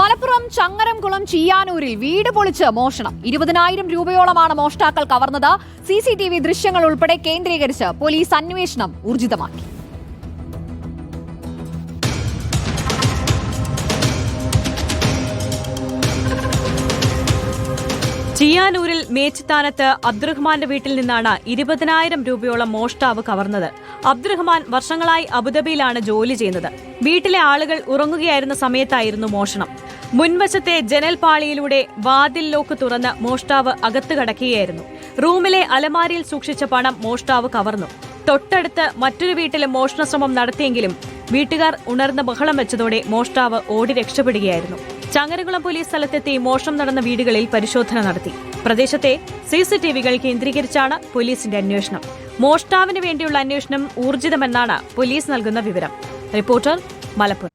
മലപ്പുറം ചങ്ങരംകുളം ചീയാനൂരിൽ വീട് പൊളിച്ച് മോഷണം. ഇരുപതിനായിരം രൂപയോളമാണ് മോഷ്ടാക്കൾ കവർന്നത്. സി ദൃശ്യങ്ങൾ ഉൾപ്പെടെ കേന്ദ്രീകരിച്ച് പോലീസ് അന്വേഷണം ഊർജിതമാക്കി. ചിയാനൂരിൽ മേച്ചിത്താനത്ത് അബ്ദുറഹ്മാന്റെ വീട്ടിൽ നിന്നാണ് ഇരുപതിനായിരം രൂപയോളം മോഷ്ടാവ് കവർന്നത്. അബ്ദുറഹ്മാൻ വർഷങ്ങളായി അബുദാബിയിലാണ് ജോലി ചെയ്യുന്നത്. വീട്ടിലെ ആളുകൾ ഉറങ്ങുകയായിരുന്ന സമയത്തായിരുന്നു മോഷണം. മുൻവശത്തെ ജനൽ പാളിയിലൂടെ വാതിൽ ലോക്ക് തുറന്ന് മോഷ്ടാവ് അകത്ത് കടക്കുകയായിരുന്നു. റൂമിലെ അലമാരിയിൽ സൂക്ഷിച്ച പണം മോഷ്ടാവ് കവർന്നു. തൊട്ടടുത്ത് മറ്റൊരു വീട്ടിലെ മോഷണ ശ്രമം നടത്തിയെങ്കിലും വീട്ടുകാർ ഉണർന്ന ബഹളം വെച്ചതോടെ മോഷ്ടാവ് ഓടി രക്ഷപ്പെടുകയായിരുന്നു. ചങ്ങരകുളം പോലീസ് സ്ഥലത്തെത്തി മോഷണം നടന്ന വീടുകളിൽ പരിശോധന നടത്തി. പ്രദേശത്തെ സിസിടിവികൾ കേന്ദ്രീകരിച്ചാണ് പോലീസിന്റെ അന്വേഷണം. മോഷ്ടാവിന് വേണ്ടിയുള്ള അന്വേഷണം ഊർജിതമെന്നാണ് പോലീസ് നൽകുന്ന വിവരം. റിപ്പോർട്ടർ മലപ്പുറം.